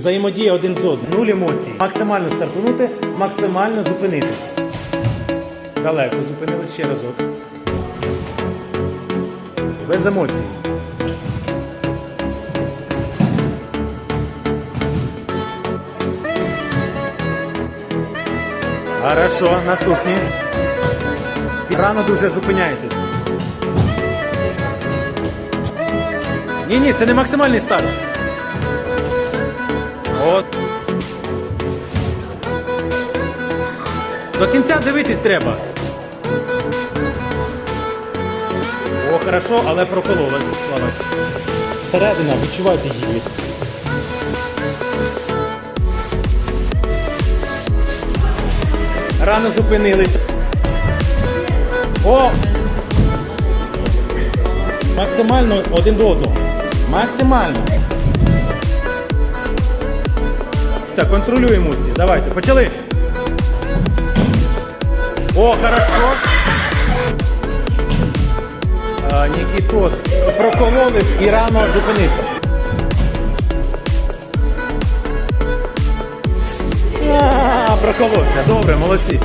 Взаємодія один з одним. Нуль емоцій. Максимально стартунути, максимально зупинитись. Далеко зупинились ще разок. Без емоцій. Хорошо, наступні. Рано дуже зупиняєтесь. Ні, ні, це не максимальний старт. До кінця дивитись треба. О, хорошо, але прокололась, слава. Середина, відчувайте її. Рано зупинились. О! Максимально один до одного. Максимально. Так, контролюй емоції. Давайте, почали. О, хорошо. Нікітос прокололись і рано зупинився. Проколовся. Добре, молодці.